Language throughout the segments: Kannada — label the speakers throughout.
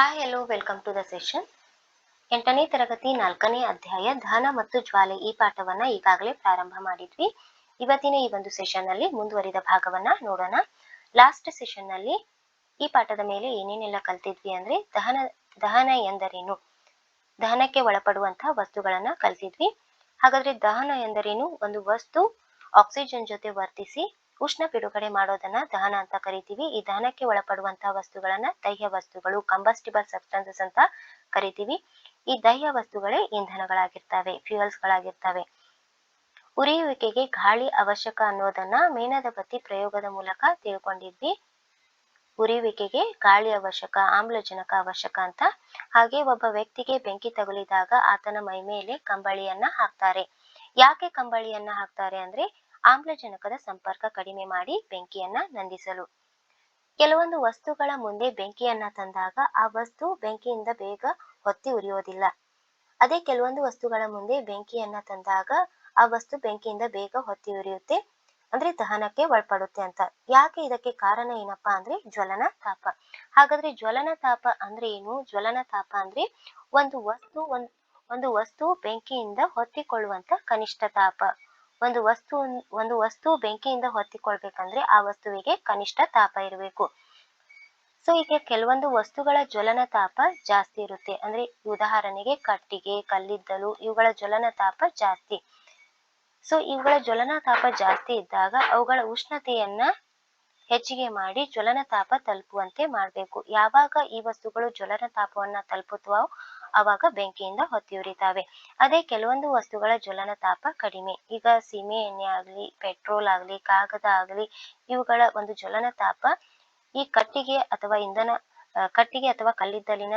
Speaker 1: Hi hello welcome to the session ಎಂಟನೇ ತರಗತಿ ನಾಲ್ಕನೇ ಅಧ್ಯಾಯ ಧಾನ ಮತ್ತು ಜ್ವಾಲೆ ಈ ಪಾಠವನ್ನ ಈಗಾಗಲೇ ಪ್ರಾರಂಭ ಮಾಡಿದ್ವಿ. ಇವತ್ತಿನ ಈ ಒಂದು ಸೆಷನ್ನಲ್ಲಿ ಮುಂದುವರಿದ ಭಾಗವನ್ನ ನೋಡೋಣ. ಲಾಸ್ಟ್ ಸೆಷನ್ನಲ್ಲಿ ಈ ಪಾಠದ ಮೇಲೆ ಏನೇನೆಲ್ಲ ಕಲ್ತಿದ್ವಿ ಅಂದ್ರೆ ದಹನ ದಹನ ಎಂದರೇನು? ದಹನಕ್ಕೆ ಒಳಪಡುವಂತಹ ವಸ್ತುಗಳನ್ನ ಕಲ್ತಿದ್ವಿ. ಹಾಗಾದ್ರೆ ದಹನ ಎಂದರೇನು? ಒಂದು ವಸ್ತು ಆಕ್ಸಿಜನ್ ಜೊತೆ ವರ್ತಿಸಿ ಉಷ್ಣ ಬಿಡುಗಡೆ ಮಾಡೋದನ್ನ ದಹನ ಅಂತ ಕರಿತೀವಿ. ಈ ದಹನಕ್ಕೆ ಒಳಪಡುವಂತಹ ವಸ್ತುಗಳನ್ನ ದಹ್ಯ ವಸ್ತುಗಳು ಕಂಬಸ್ಟಿಬಲ್ ಸಬ್ಸ್ಟೆನ್ಸಸ್ ಅಂತ ಕರಿತೀವಿ. ಈ ದಹ್ಯ ವಸ್ತುಗಳೇ ಇಂಧನಗಳಾಗಿರ್ತವೆ ಫ್ಯೂಯಲ್ಸ್ ಗಳಾಗಿರ್ತವೆ ಉರಿಯುವಿಕೆಗೆ ಗಾಳಿ ಅವಶ್ಯಕ ಅನ್ನೋದನ್ನ ಮೇಣದ ಬತ್ತಿ ಪ್ರಯೋಗದ ಮೂಲಕ ತಿಳ್ಕೊಂಡಿದ್ವಿ. ಉರಿಯುವಿಕೆಗೆ ಗಾಳಿ ಅವಶ್ಯಕ, ಆಮ್ಲಜನಕ ಅವಶ್ಯಕ ಅಂತ. ಹಾಗೆ ಒಬ್ಬ ವ್ಯಕ್ತಿಗೆ ಬೆಂಕಿ ತಗುಲಿದಾಗ ಆತನ ಮೈ ಮೇಲೆ ಕಂಬಳಿಯನ್ನ ಹಾಕ್ತಾರೆ. ಯಾಕೆ ಕಂಬಳಿಯನ್ನ ಹಾಕ್ತಾರೆ ಅಂದ್ರೆ ಆಮ್ಲಜನಕದ ಸಂಪರ್ಕ ಕಡಿಮೆ ಮಾಡಿ ಬೆಂಕಿಯನ್ನ ನಂದಿಸಲು. ಕೆಲವೊಂದು ವಸ್ತುಗಳ ಮುಂದೆ ಬೆಂಕಿಯನ್ನ ತಂದಾಗ ಆ ವಸ್ತು ಬೆಂಕಿಯಿಂದ ಬೇಗ ಹೊತ್ತಿ ಉರಿಯೋದಿಲ್ಲ. ಅದೇ ಕೆಲವೊಂದು ವಸ್ತುಗಳ ಮುಂದೆ ಬೆಂಕಿಯನ್ನ ತಂದಾಗ ಆ ವಸ್ತು ಬೆಂಕಿಯಿಂದ ಬೇಗ ಹೊತ್ತಿ ಉರಿಯುತ್ತೆ, ಅಂದ್ರೆ ದಹನಕ್ಕೆ ಒಳಪಡುತ್ತೆ ಅಂತ. ಯಾಕೆ ಇದಕ್ಕೆ ಕಾರಣ ಏನಪ್ಪಾ ಅಂದ್ರೆ ಜ್ವಲನ ತಾಪ. ಹಾಗಾದ್ರೆ ಜ್ವಲನ ತಾಪ ಅಂದ್ರೆ ಏನು? ಜ್ವಲನ ತಾಪ ಅಂದ್ರೆ ಒಂದು ವಸ್ತು ಒಂದ್ ವಸ್ತು ಬೆಂಕಿಯಿಂದ ಹೊತ್ತಿಕೊಳ್ಳುವಂತ ಕನಿಷ್ಠ ತಾಪ. ಒಂದು ವಸ್ತು ಒಂದು ವಸ್ತು ಬೆಂಕಿಯಿಂದ ಹೊತ್ತಿಕೊಳ್ಬೇಕಂದ್ರೆ ಆ ವಸ್ತುವಿಗೆ ಕನಿಷ್ಠ ತಾಪ ಇರಬೇಕು. ಸೊ, ಈಗ ಕೆಲವೊಂದು ವಸ್ತುಗಳ ಜ್ವಲನ ತಾಪ ಜಾಸ್ತಿ ಇರುತ್ತೆ. ಅಂದ್ರೆ ಉದಾಹರಣೆಗೆ ಕಟ್ಟಿಗೆ, ಕಲ್ಲಿದ್ದಲು ಇವುಗಳ ಜ್ವಲನ ತಾಪ ಜಾಸ್ತಿ. ಸೊ, ಇವುಗಳ ಜ್ವಲನ ತಾಪ ಜಾಸ್ತಿ ಇದ್ದಾಗ ಅವುಗಳ ಉಷ್ಣತೆಯನ್ನ ಹೆಚ್ಚಿಗೆ ಮಾಡಿ ಜ್ವಲನ ತಾಪ ತಲುಪುವಂತೆ ಮಾಡಬೇಕು. ಯಾವಾಗ ಈ ವಸ್ತುಗಳು ಜ್ವಲನ ತಾಪವನ್ನ ತಲುಪುತ್ತವೋ ಅವಾಗ ಬೆಂಕಿಯಿಂದ ಹೊತ್ತಿ ಉರಿತಾವೆ ಅದೇ ಕೆಲವೊಂದು ವಸ್ತುಗಳ ಜ್ವಲನ ತಾಪ ಕಡಿಮೆ. ಈಗ ಸೀಮೆ ಎಣ್ಣೆ ಆಗ್ಲಿ ಪೆಟ್ರೋಲ್ ಆಗ್ಲಿ, ಕಾಗದ ಆಗ್ಲಿ, ಇವುಗಳ ಒಂದು ಜ್ವಲನ ತಾಪ ಈ ಕಟ್ಟಿಗೆ ಅಥವಾ ಇಂಧನ ಕಟ್ಟಿಗೆ ಅಥವಾ ಕಲ್ಲಿದ್ದಲಿನ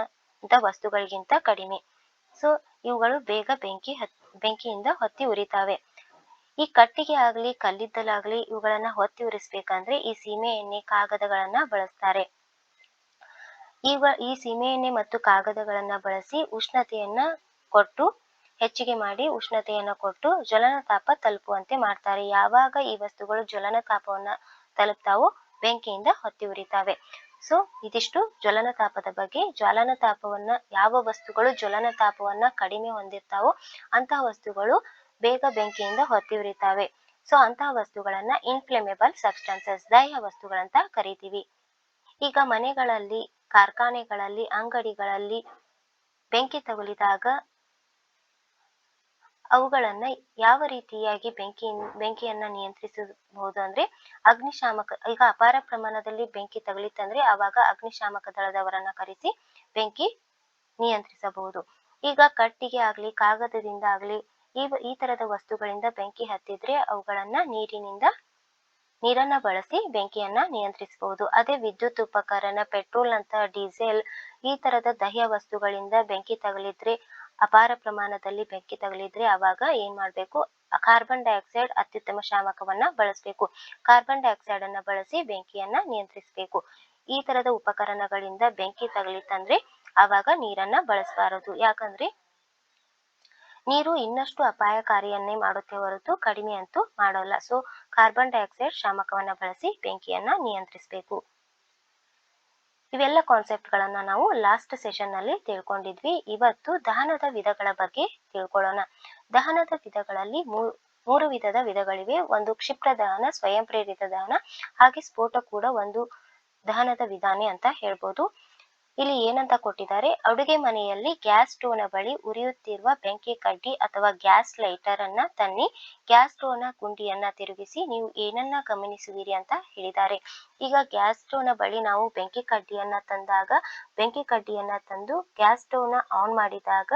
Speaker 1: ವಸ್ತುಗಳಿಗಿಂತ ಕಡಿಮೆ. ಸೊ, ಇವುಗಳು ಬೇಗ ಬೆಂಕಿ ಬೆಂಕಿಯಿಂದ ಹೊತ್ತಿ ಉರಿತಾವೆ ಈ ಕಟ್ಟಿಗೆ ಆಗ್ಲಿ, ಕಲ್ಲಿದ್ದಲಾಗ್ಲಿ ಇವುಗಳನ್ನ ಹೊತ್ತಿ ಉರಿಸ್ಬೇಕಂದ್ರೆ ಈ ಸೀಮೆ ಎಣ್ಣೆ ಕಾಗದಗಳನ್ನ ಬಳಸ್ತಾರೆ. ಈಗ ಈ ಸೀಮೆ ಎಣ್ಣೆ ಮತ್ತು ಕಾಗದಗಳನ್ನ ಬಳಸಿ ಉಷ್ಣತೆಯನ್ನ ಕೊಟ್ಟು, ಹೆಚ್ಚಿಗೆ ಮಾಡಿ ಉಷ್ಣತೆಯನ್ನ ಕೊಟ್ಟು ಜ್ವಲನ ತಾಪ ತಲುಪುವಂತೆ ಮಾಡ್ತಾರೆ. ಯಾವಾಗ ಈ ವಸ್ತುಗಳು ಜ್ವಲನ ತಾಪವನ್ನ ತಲುಪ್ತಾವೋ ಬೆಂಕಿಯಿಂದ ಹೊತ್ತಿ ಉರಿತಾವೆ. ಸೊ, ಇದಿಷ್ಟು ಜ್ವಲನ ತಾಪದ ಬಗ್ಗೆ. ಜ್ವಲನ ತಾಪವನ್ನ ಯಾವ ವಸ್ತುಗಳು ಜ್ವಲನ ತಾಪವನ್ನ ಕಡಿಮೆ ಹೊಂದಿರ್ತಾವೋ ಅಂತಹ ವಸ್ತುಗಳು ಬೇಗ ಬೆಂಕಿಯಿಂದ ಹೊತ್ತಿ ಉರಿತಾವೆ. ಸೊ, ಅಂತಹ ವಸ್ತುಗಳನ್ನ ಇನ್ಫ್ಲೇಮೇಬಲ್ ಸಬ್ಸ್ಟೆನ್ಸಸ್ ದೈಹ ವಸ್ತುಗಳಂತ ಕರಿತೀವಿ. ಈಗ ಮನೆಗಳಲ್ಲಿ ಕಾರ್ಖಾನೆಗಳಲ್ಲಿ, ಅಂಗಡಿಗಳಲ್ಲಿ ಬೆಂಕಿ ತಗುಲಿದಾಗ ಅವುಗಳನ್ನ ಯಾವ ರೀತಿಯಾಗಿ ಬೆಂಕಿ, ಬೆಂಕಿಯನ್ನ ನಿಯಂತ್ರಿಸಬಹುದು ಅಂದ್ರೆ ಅಗ್ನಿಶಾಮಕ, ಈಗ ಅಪಾರ ಪ್ರಮಾಣದಲ್ಲಿ ಬೆಂಕಿ ತಗುಲಿತಂದ್ರೆ ಅವಾಗ ಅಗ್ನಿಶಾಮಕ ದಳದವರನ್ನ ಕರೆಸಿ ಬೆಂಕಿ ನಿಯಂತ್ರಿಸಬಹುದು. ಈಗ ಕಟ್ಟಿಗೆ ಆಗ್ಲಿ, ಕಾಗದದಿಂದ ಆಗ್ಲಿ, ಈ ಈ ತರದ ವಸ್ತುಗಳಿಂದ ಬೆಂಕಿ ಹತ್ತಿದ್ರೆ ಅವುಗಳನ್ನ ನೀರಿನಿಂದ ನೀರನ್ನ ಬಳಸಿ ಬೆಂಕಿಯನ್ನ ನಿಯಂತ್ರಿಸಬಹುದು ಅದೇ ವಿದ್ಯುತ್ ಉಪಕರಣ, ಪೆಟ್ರೋಲ್ ಅಂತ, ಡೀಸೆಲ್ ಈ ತರದ ದಹ್ಯ ವಸ್ತುಗಳಿಂದ ಬೆಂಕಿ ತಗಲಿದ್ರೆ, ಅಪಾರ ಪ್ರಮಾಣದಲ್ಲಿ ಬೆಂಕಿ ತಗಲಿದ್ರೆ ಅವಾಗ ಏನ್ ಮಾಡ್ಬೇಕು? ಕಾರ್ಬನ್ ಡೈಆಕ್ಸೈಡ್ ಅತ್ಯುತ್ತಮ ಶಾಮಕವನ್ನ ಬಳಸಬೇಕು. ಕಾರ್ಬನ್ ಡೈಆಕ್ಸೈಡ್ ಅನ್ನ ಬಳಸಿ ಬೆಂಕಿಯನ್ನ ನಿಯಂತ್ರಿಸಬೇಕು. ಈ ತರದ ಉಪಕರಣಗಳಿಂದ ಬೆಂಕಿ ತಗಲಿತ್ತಂದ್ರೆ ಅವಾಗ ನೀರನ್ನ ಬಳಸಬಾರದು. ಯಾಕಂದ್ರೆ ನೀರು ಇನ್ನಷ್ಟು ಅಪಾಯಕಾರಿಯನ್ನೇ ಮಾಡುತ್ತೆ ಹೊರತು ಕಡಿಮೆ ಅಂತೂ ಮಾಡೋಲ್ಲ. ಸೊ ಕಾರ್ಬನ್ ಡೈಆಕ್ಸೈಡ್ ಶಾಮಕವನ್ನ ಬಳಸಿ ಬೆಂಕಿಯನ್ನ ನಿಯಂತ್ರಿಸಬೇಕು. ಇವೆಲ್ಲ ಕಾನ್ಸೆಪ್ಟ್ ಗಳನ್ನ ನಾವು ಲಾಸ್ಟ್ ಸೆಷನ್ನಲ್ಲಿ ತಿಳ್ಕೊಂಡಿದ್ವಿ. ಇವತ್ತು ದಹನದ ವಿಧಗಳ ಬಗ್ಗೆ ತಿಳ್ಕೊಳ್ಳೋಣ. ದಹನದ ವಿಧಗಳಲ್ಲಿ ಮೂರು ವಿಧದ ವಿಧಗಳಿವೆ. ಒಂದು ಕ್ಷಿಪ್ರ ದಹನ ಸ್ವಯಂ ಪ್ರೇರಿತ ದಹನ, ಹಾಗೆ ಸ್ಫೋಟ ಕೂಡ ಒಂದು ದಹನದ ವಿಧಾನೆ ಅಂತ ಹೇಳ್ಬೋದು. ಇಲ್ಲಿ ಏನಂತ ಕೊಟ್ಟಿದ್ದಾರೆ? ಅಡುಗೆ ಮನೆಯಲ್ಲಿ ಗ್ಯಾಸ್ ಸ್ಟೋವ್ನ ಬಳಿ ಉರಿಯುತ್ತಿರುವ ಬೆಂಕಿ ಕಡ್ಡಿ ಅಥವಾ ಗ್ಯಾಸ್ ಲೈಟರ್ ಅನ್ನ ತನ್ನಿ ಗ್ಯಾಸ್ ಸ್ಟೋವ್ನ ಗುಂಡಿಯನ್ನ ತಿರುಗಿಸಿ ನೀವು ಏನನ್ನ ಗಮನಿಸುವಿರಿ ಅಂತ ಹೇಳಿದ್ದಾರೆ. ಈಗ ಗ್ಯಾಸ್ ಸ್ಟೋವ್ನ ಬಳಿ ನಾವು ಬೆಂಕಿ ಕಡ್ಡಿಯನ್ನ ತಂದಾಗ, ಬೆಂಕಿ ಕಡ್ಡಿಯನ್ನ ತಂದು ಗ್ಯಾಸ್ ಸ್ಟೋವ್ನ ಆನ್ ಮಾಡಿದಾಗ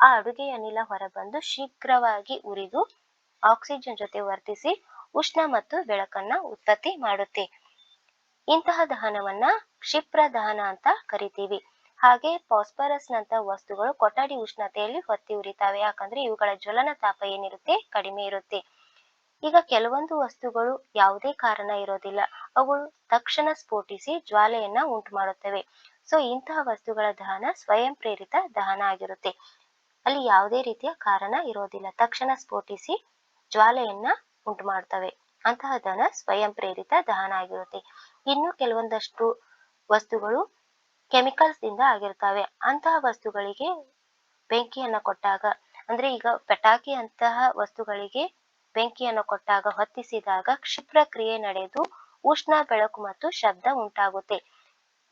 Speaker 1: ಆ ಅಡುಗೆ ಅನಿಲ ಹೊರಬಂದು ಶೀಘ್ರವಾಗಿ ಉರಿದು ಆಕ್ಸಿಜನ್ ಜೊತೆ ವರ್ತಿಸಿ ಉಷ್ಣ ಮತ್ತು ಬೆಳಕನ್ನ ಉತ್ಪತ್ತಿ ಮಾಡುತ್ತೆ. ಇಂತಹ ದಹನವನ್ನ ಕ್ಷಿಪ್ರ ದಹನ ಅಂತ ಕರಿತೀವಿ. ಹಾಗೆ ಫಾಸ್ಫರಸ್ ನಂತ ವಸ್ತುಗಳು ಕೊಠಡಿ ಉಷ್ಣತೆಯಲ್ಲಿ ಹೊತ್ತಿ ಉರಿತಾವೆ. ಯಾಕಂದ್ರೆ ಇವುಗಳ ಜ್ವಲನ ತಾಪ ಏನಿರುತ್ತೆ? ಕಡಿಮೆ ಇರುತ್ತೆ. ಈಗ ಕೆಲವೊಂದು ವಸ್ತುಗಳು ಯಾವುದೇ ಕಾರಣ ಇರೋದಿಲ್ಲ. ಅವುಗಳು ತಕ್ಷಣ ಸ್ಫೋಟಿಸಿ ಜ್ವಾಲೆಯನ್ನ ಉಂಟು ಮಾಡುತ್ತವೆ ಸೊ, ಇಂತಹ ವಸ್ತುಗಳ ದಹನ ಸ್ವಯಂ ಪ್ರೇರಿತ ದಹನ ಆಗಿರುತ್ತೆ. ಅಲ್ಲಿ ಯಾವುದೇ ರೀತಿಯ ಕಾರಣ ಇರೋದಿಲ್ಲ. ತಕ್ಷಣ ಸ್ಫೋಟಿಸಿ ಜ್ವಾಲೆಯನ್ನ ಉಂಟು ಮಾಡ್ತವೆ ಅಂತಹ ದಹನ ಸ್ವಯಂ ಪ್ರೇರಿತ ದಹನ ಆಗಿರುತ್ತೆ. ಇನ್ನು ಕೆಲವೊಂದಷ್ಟು ವಸ್ತುಗಳು ಕೆಮಿಕಲ್ಸ್ ಇಂದ ಆಗಿರ್ತವೆ ಅಂತಹ ವಸ್ತುಗಳಿಗೆ ಬೆಂಕಿಯನ್ನ ಕೊಟ್ಟಾಗ, ಅಂದ್ರೆ ಈಗ ಪಟಾಕಿ ಅಂತಹ ವಸ್ತುಗಳಿಗೆ ಬೆಂಕಿಯನ್ನು ಕೊಟ್ಟಾಗ ಹೊತ್ತಿಸಿದಾಗ ಕ್ಷಿಪ್ರ ಕ್ರಿಯೆ ನಡೆದು ಉಷ್ಣ, ಬೆಳಕು ಮತ್ತು ಶಬ್ದ ಉಂಟಾಗುತ್ತೆ.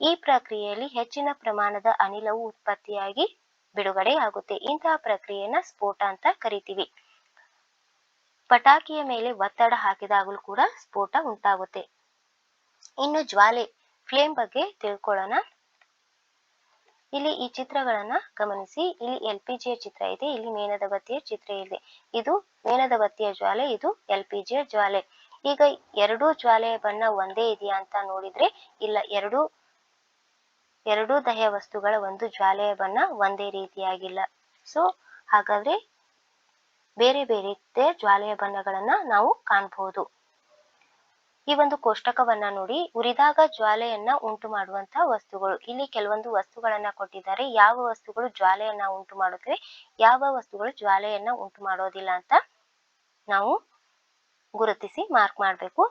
Speaker 1: ಈ ಪ್ರಕ್ರಿಯೆಯಲ್ಲಿ ಹೆಚ್ಚಿನ ಪ್ರಮಾಣದ ಅನಿಲವು ಉತ್ಪತ್ತಿಯಾಗಿ ಬಿಡುಗಡೆಯಾಗುತ್ತೆ. ಇಂತಹ ಪ್ರಕ್ರಿಯೆನ ಸ್ಫೋಟ ಅಂತ ಕರಿತೀವಿ. ಪಟಾಕಿಯ ಮೇಲೆ ಒತ್ತಡ ಹಾಕಿದಾಗಲೂ ಕೂಡ ಸ್ಫೋಟ ಉಂಟಾಗುತ್ತೆ. ಇನ್ನು ಜ್ವಾಲೆ ಫ್ಲೇಮ್ ಬಗ್ಗೆ ತಿಳ್ಕೊಳ್ಳೋಣ. ಇಲ್ಲಿ ಈ ಚಿತ್ರಗಳನ್ನ ಗಮನಿಸಿ. ಇಲ್ಲಿ ಎಲ್ ಪಿ ಜಿಯ ಚಿತ್ರ ಇದೆ, ಇಲ್ಲಿ ಮೇಣದ ಬತ್ತಿಯ ಚಿತ್ರ ಇದೆ. ಇದು ಮೇಣದ ಬತ್ತಿಯ ಜ್ವಾಲೆ, ಇದು ಎಲ್ ಪಿ ಜಿಯ ಜ್ವಾಲೆ. ಈಗ ಎರಡೂ ಜ್ವಾಲೆಯ ಬಣ್ಣ ಒಂದೇ ಇದೆಯಾ ಅಂತ ನೋಡಿದ್ರೆ ಇಲ್ಲ, ಎರಡು, ಎರಡೂ ದಹ್ಯ ವಸ್ತುಗಳ ಒಂದು ಜ್ವಾಲೆಯ ಬಣ್ಣ ಒಂದೇ ರೀತಿಯಾಗಿಲ್ಲ. ಸೊ ಹಾಗಾದ್ರೆ ಬೇರೆ ಬೇರೆ ಜ್ವಾಲೆಯ ಬಣ್ಣಗಳನ್ನ ನಾವು ಕಾಣಬಹುದು ಈ ಒಂದು ಕೋಷ್ಟಕವನ್ನ ನೋಡಿ ಉರಿದಾಗ ಜ್ವಾಲೆಯನ್ನ ಉಂಟು ಮಾಡುವಂತಹ ವಸ್ತುಗಳು. ಇಲ್ಲಿ ಕೆಲವೊಂದು ವಸ್ತುಗಳನ್ನ ಕೊಟ್ಟಿದ್ದಾರೆ. ಯಾವ ವಸ್ತುಗಳು ಜ್ವಾಲೆಯನ್ನ ಉಂಟು ಮಾಡುತ್ತವೆ ಯಾವ ವಸ್ತುಗಳು ಜ್ವಾಲೆಯನ್ನ ಉಂಟು ಮಾಡೋದಿಲ್ಲ ಅಂತ ನಾವು ಗುರುತಿಸಿ ಮಾರ್ಕ್ ಮಾಡಬೇಕು.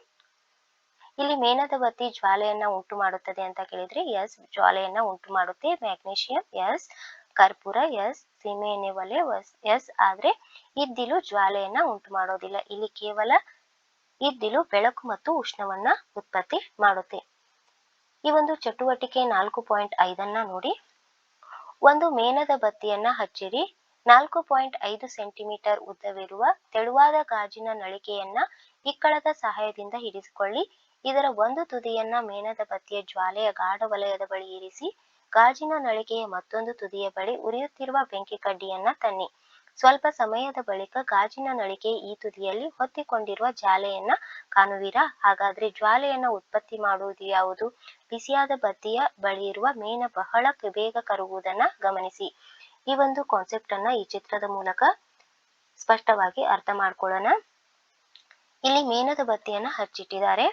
Speaker 1: ಇಲ್ಲಿ ಮೇಣದ ಬತ್ತಿ ಜ್ವಾಲೆಯನ್ನ ಉಂಟು ಮಾಡುತ್ತದೆ ಅಂತ ಕೇಳಿದ್ರೆ ಎಸ್, ಜ್ವಾಲೆಯನ್ನ ಉಂಟು ಮಾಡುತ್ತೆ ಮ್ಯಾಗ್ನೀಷಿಯಂ, ಎಸ್, ಕರ್ಪೂರ, ಎಸ್ ಸೀಮೆ ಎಣ್ಣೆ ಒಲೆ ಎಸ್, ಆದ್ರೆ ಇದ್ದಿಲು ಜ್ವಾಲೆಯನ್ನ ಉಂಟು ಮಾಡೋದಿಲ್ಲ ಇಲ್ಲಿ ಕೇವಲ ಇದ್ದಿಲು ಬೆಳಕು ಮತ್ತು ಉಷ್ಣವನ್ನ ಉತ್ಪತ್ತಿ ಮಾಡುತ್ತೆ. ಈ ಒಂದು ಚಟುವಟಿಕೆ ನಾಲ್ಕು ಪಾಯಿಂಟ್ ಐದನ್ನ ನೋಡಿ. ಒಂದು ಮೇಣದ ಬತ್ತಿಯನ್ನ ಹಚ್ಚಿರಿ. ನಾಲ್ಕು ಪಾಯಿಂಟ್ ಐದು ಸೆಂಟಿಮೀಟರ್ ಉದ್ದವಿರುವ ತೆಳುವಾದ ಗಾಜಿನ ನಳಿಕೆಯನ್ನ ಇಕ್ಕಳದ ಸಹಾಯದಿಂದ ಹಿಡಿಸಿಕೊಳ್ಳಿ ಇದರ ಒಂದು ತುದಿಯನ್ನ ಮೇಣದ ಬತ್ತಿಯ ಜ್ವಾಲೆಯ ಗಾಢ ವಲಯದ ಬಳಿ ಇರಿಸಿ, ಗಾಜಿನ ನಳಿಕೆಯ ಮತ್ತೊಂದು ತುದಿಯ ಬಳಿ ಉರಿಯುತ್ತಿರುವ ಬೆಂಕಿ ಕಡ್ಡಿಯನ್ನ ತನ್ನಿ. ಸ್ವಲ್ಪ ಸಮಯದ ಬಳಿಕ ಗಾಜಿನ ನಳಿಕೆ ಈ ತುದಿಯಲ್ಲಿ ಹೊತ್ತಿಕೊಂಡಿರುವ ಜ್ವಾಲೆಯನ್ನ ಕಾಣುವಿರಾ? ಹಾಗಾದ್ರೆ ಜ್ವಾಲೆಯನ್ನ ಉತ್ಪತ್ತಿ ಮಾಡುವುದು ಯಾವುದು? ಬಿಸಿಯಾದ ಬತ್ತಿಯ ಬಳಿ ಇರುವ ಮೇನ ಬಹಳ ಬೇಗ ಕರಗುವುದನ್ನ ಗಮನಿಸಿ. ಈ ಒಂದು ಕಾನ್ಸೆಪ್ಟ್ ಅನ್ನ ಈ ಚಿತ್ರದ ಮೂಲಕ ಸ್ಪಷ್ಟವಾಗಿ ಅರ್ಥ ಮಾಡ್ಕೊಳ್ಳೋಣ. ಇಲ್ಲಿ ಮೇಣದ ಬತ್ತಿಯನ್ನ ಹಚ್ಚಿಟ್ಟಿದ್ದಾರೆ.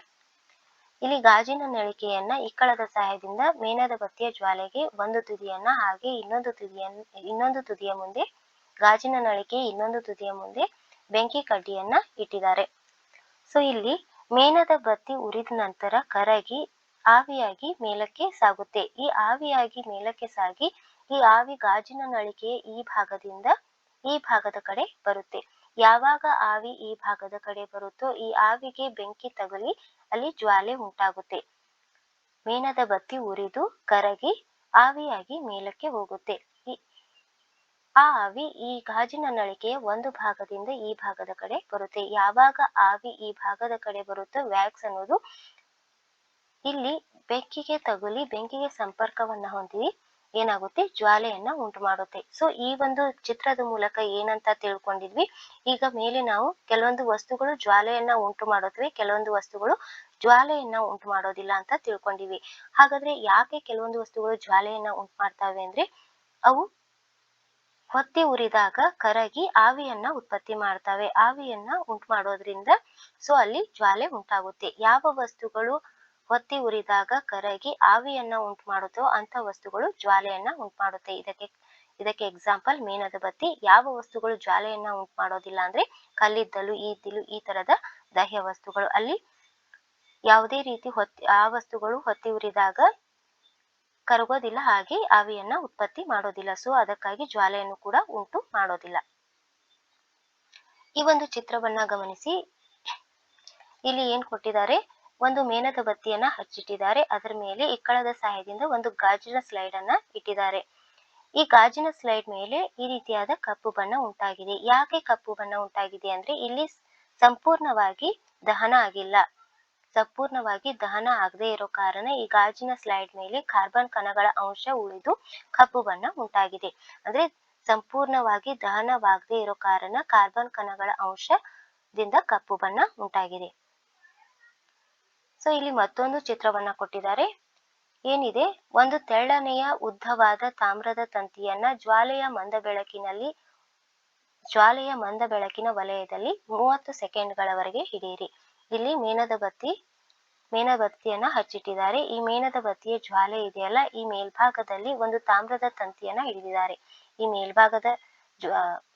Speaker 1: ಇಲ್ಲಿ ಗಾಜಿನ ನಳಿಕೆಯನ್ನ ಇಕ್ಕಳದ ಸಹಾಯದಿಂದ ಮೇಣದ ಬತ್ತಿಯ ಜ್ವಾಲೆಗೆ ಒಂದು ತುದಿಯನ್ನ ಹಾಗೆ ಇನ್ನೊಂದು ತುದಿಯನ್ನ ಇನ್ನೊಂದು ತುದಿಯ ಮುಂದೆ ಗಾಜಿನ ನಳಿಕೆ ಇನ್ನೊಂದು ತುದಿಯ ಮುಂದೆ ಬೆಂಕಿ ಕಡ್ಡಿಯನ್ನ ಇಟ್ಟಿದ್ದಾರೆ. ಸೊ, ಇಲ್ಲಿ ಮೇಣದ ಬತ್ತಿ ಉರಿದ ನಂತರ ಕರಗಿ ಆವಿಯಾಗಿ ಮೇಲಕ್ಕೆ ಸಾಗುತ್ತೆ. ಈ ಆವಿಯಾಗಿ ಮೇಲಕ್ಕೆ ಸಾಗಿ ಈ ಆವಿ ಗಾಜಿನ ನಳಿಕೆಯ ಈ ಭಾಗದಿಂದ ಈ ಭಾಗದ ಕಡೆ ಬರುತ್ತೆ. ಯಾವಾಗ ಆವಿ ಈ ಭಾಗದ ಕಡೆ ಬರುತ್ತೋ ಈ ಆವಿಗೆ ಬೆಂಕಿ ತಗುಲಿ ಅಲ್ಲಿ ಜ್ವಾಲೆ ಉಂಟಾಗುತ್ತೆ. ಮೇಣದ ಬತ್ತಿ ಉರಿದು ಕರಗಿ ಆವಿಯಾಗಿ ಮೇಲಕ್ಕೆ ಹೋಗುತ್ತೆ. ಆ ಆವಿ ಈ ಗಾಜಿನ ನಳಿಕೆಯ ಒಂದು ಭಾಗದಿಂದ ಈ ಭಾಗದ ಕಡೆ ಬರುತ್ತೆ. ಯಾವಾಗ ಆವಿ ಈ ಭಾಗದ ಕಡೆ ಬರುತ್ತೆ ವ್ಯಾಕ್ಸ್ ಅನ್ನೋದು ಇಲ್ಲಿ ಬೆಂಕಿಗೆ ತಗುಲಿ, ಬೆಂಕಿಗೆ ಸಂಪರ್ಕವನ್ನ ಹೊಂದಿ ಏನಾಗುತ್ತೆ? ಜ್ವಾಲೆಯನ್ನ ಉಂಟು ಮಾಡುತ್ತೆ ಸೊ ಈ ಒಂದು ಚಿತ್ರದ ಮೂಲಕ ಏನಂತ ತಿಳ್ಕೊಂಡಿದ್ವಿ? ಈಗ ಮೇಲೆ ನಾವು ಕೆಲವೊಂದು ವಸ್ತುಗಳು ಜ್ವಾಲೆಯನ್ನ ಉಂಟು ಮಾಡುತ್ತವೆ ಕೆಲವೊಂದು ವಸ್ತುಗಳು ಜ್ವಾಲೆಯನ್ನ ಉಂಟು ಮಾಡೋದಿಲ್ಲ ಅಂತ ತಿಳ್ಕೊಂಡಿವಿ ಹಾಗಾದ್ರೆ ಯಾಕೆ ಕೆಲವೊಂದು ವಸ್ತುಗಳು ಜ್ವಾಲೆಯನ್ನ ಉಂಟು ಮಾಡ್ತಾವೆ ಅಂದ್ರೆ, ಅವು ಹೊತ್ತಿ ಉರಿದಾಗ ಕರಗಿ ಆವಿಯನ್ನ ಉತ್ಪತ್ತಿ ಮಾಡ್ತವೆ. ಆವಿಯನ್ನ ಉಂಟು ಮಾಡೋದ್ರಿಂದ ಸೊ ಅಲ್ಲಿ ಜ್ವಾಲೆ ಉಂಟಾಗುತ್ತೆ. ಯಾವ ವಸ್ತುಗಳು ಹೊತ್ತಿ ಉರಿದಾಗ ಕರಗಿ ಆವಿಯನ್ನ ಉಂಟು ಮಾಡುತ್ತೋ ಅಂತ ವಸ್ತುಗಳು ಜ್ವಾಲೆಯನ್ನ ಉಂಟು ಮಾಡುತ್ತೆ ಇದಕ್ಕೆ ಇದಕ್ಕೆ ಎಕ್ಸಾಂಪಲ್ ಮೇಣದ ಬತ್ತಿ. ಯಾವ ವಸ್ತುಗಳು ಜ್ವಾಲೆಯನ್ನ ಉಂಟು ಮಾಡೋದಿಲ್ಲ ಅಂದ್ರೆ ಕಲ್ಲಿದ್ದಲು ಈದ್ದಿಲು ಈ ತರದ ದಹ್ಯ ವಸ್ತುಗಳು. ಅಲ್ಲಿ ಯಾವುದೇ ರೀತಿ ಹೊತ್ತಿ, ಆ ವಸ್ತುಗಳು ಹೊತ್ತಿ ಉರಿದಾಗ ಕರಗೋದಿಲ್ಲ, ಹಾಗೆ ಆವಿಯನ್ನ ಉತ್ಪತ್ತಿ ಮಾಡೋದಿಲ್ಲ. ಸೊ ಅದಕ್ಕಾಗಿ ಜ್ವಾಲೆಯನ್ನು ಕೂಡ ಉಂಟು ಮಾಡೋದಿಲ್ಲ. ಈ ಒಂದು ಚಿತ್ರವನ್ನ ಗಮನಿಸಿ. ಇಲ್ಲಿ ಏನ್ ಕೊಟ್ಟಿದ್ದಾರೆ? ಒಂದು ಮೇಣದ ಬತ್ತಿಯನ್ನ ಹಚ್ಚಿಟ್ಟಿದ್ದಾರೆ. ಅದರ ಮೇಲೆ ಇಕ್ಕಳದ ಸಹಾಯದಿಂದ ಒಂದು ಗಾಜಿನ ಸ್ಲೈಡ್ ಅನ್ನ ಇಟ್ಟಿದ್ದಾರೆ. ಈ ಗಾಜಿನ ಸ್ಲೈಡ್ ಮೇಲೆ ಈ ರೀತಿಯಾದ ಕಪ್ಪು ಬಣ್ಣ ಉಂಟಾಗಿದೆ. ಯಾಕೆ ಕಪ್ಪು ಬಣ್ಣ ಉಂಟಾಗಿದೆ ಅಂದ್ರೆ ಇಲ್ಲಿ ಸಂಪೂರ್ಣವಾಗಿ ದಹನ ಆಗಿಲ್ಲ. ಸಂಪೂರ್ಣವಾಗಿ ದಹನ ಆಗದೆ ಇರೋ ಕಾರಣ ಈ ಗಾಜಿನ ಸ್ಲೈಡ್ ಮೇಲೆ ಕಾರ್ಬನ್ ಕಣಗಳ ಅಂಶ ಉಳಿದು ಕಪ್ಪು ಬಣ್ಣ ಉಂಟಾಗಿದೆ. ಅಂದ್ರೆ ಸಂಪೂರ್ಣವಾಗಿ ದಹನವಾಗದೆ ಇರೋ ಕಾರಣ ಕಾರ್ಬನ್ ಕಣಗಳ ಅಂಶದಿಂದ ಕಪ್ಪು ಬಣ್ಣ ಉಂಟಾಗಿದೆ. ಸೊ ಇಲ್ಲಿ ಮತ್ತೊಂದು ಚಿತ್ರವನ್ನ ಕೊಟ್ಟಿದ್ದಾರೆ. ಏನಿದೆ? ಒಂದು ತೆಳ್ಳನೆಯ ಉದ್ದವಾದ ತಾಮ್ರದ ತಂತಿಯನ್ನ ಜ್ವಾಲೆಯ ಮಂದ ಬೆಳಕಿನಲ್ಲಿ, ಜ್ವಾಲೆಯ ಮಂದ ಬೆಳಕಿನ ವಲಯದಲ್ಲಿ ಮೂವತ್ತು ಸೆಕೆಂಡ್ಗಳವರೆಗೆ ಹಿಡಿಯಿರಿ. ಇಲ್ಲಿ ಮೇಣದ ಬತ್ತಿ ಮೇಣದ ಬತ್ತಿಯನ್ನ ಹಚ್ಚಿಟ್ಟಿದ್ದಾರೆ. ಈ ಮೇಣದ ಬತ್ತಿಯ ಜ್ವಾಲೆ ಇದೆಯಲ್ಲ, ಈ ಮೇಲ್ಭಾಗದಲ್ಲಿ ಒಂದು ತಾಮ್ರದ ತಂತಿಯನ್ನ ಹಿಡಿದಿದ್ದಾರೆ. ಈ ಮೇಲ್ಭಾಗದ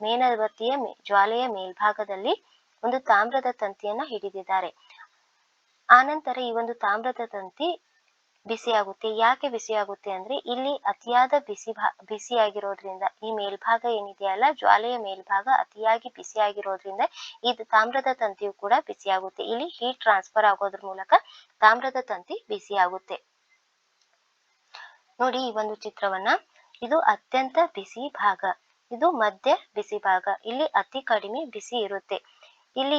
Speaker 1: ಮೇಣದ ಬತ್ತಿಯ ಜ್ವಾಲೆಯ ಮೇಲ್ಭಾಗದಲ್ಲಿ ಒಂದು ತಾಮ್ರದ ತಂತಿಯನ್ನ ಹಿಡಿದಿದ್ದಾರೆ. ಆನಂತರ ಈ ಒಂದು ತಾಮ್ರದ ತಂತಿ ಬಿಸಿಯಾಗುತ್ತೆ ಯಾಕೆ ಬಿಸಿ ಆಗುತ್ತೆ ಅಂದ್ರೆ ಇಲ್ಲಿ ಅತಿಯಾದ ಬಿಸಿ ಭಾ ಬಿಸಿಯಾಗಿರೋದ್ರಿಂದ ಈ ಮೇಲ್ಭಾಗ ಏನಿದೆಯಲ್ಲ ಜ್ವಾಲೆಯ ಮೇಲ್ಭಾಗ ಅತಿಯಾಗಿ ಬಿಸಿಯಾಗಿರೋದ್ರಿಂದ ಇದು ತಾಮ್ರದ ತಂತಿಯು ಕೂಡ ಬಿಸಿಯಾಗುತ್ತೆ ಇಲ್ಲಿ ಹೀಟ್ ಟ್ರಾನ್ಸ್ಫರ್ ಆಗೋದ್ರ ಮೂಲಕ ತಾಮ್ರದ ತಂತಿ ಬಿಸಿಯಾಗುತ್ತೆ ನೋಡಿ ಈ ಒಂದು ಚಿತ್ರವನ್ನ. ಇದು ಅತ್ಯಂತ ಬಿಸಿ ಭಾಗ. ಇದು ಮಧ್ಯ ಬಿಸಿ ಭಾಗ. ಇಲ್ಲಿ ಅತಿ ಕಡಿಮೆ ಬಿಸಿ ಇರುತ್ತೆ. ಇಲ್ಲಿ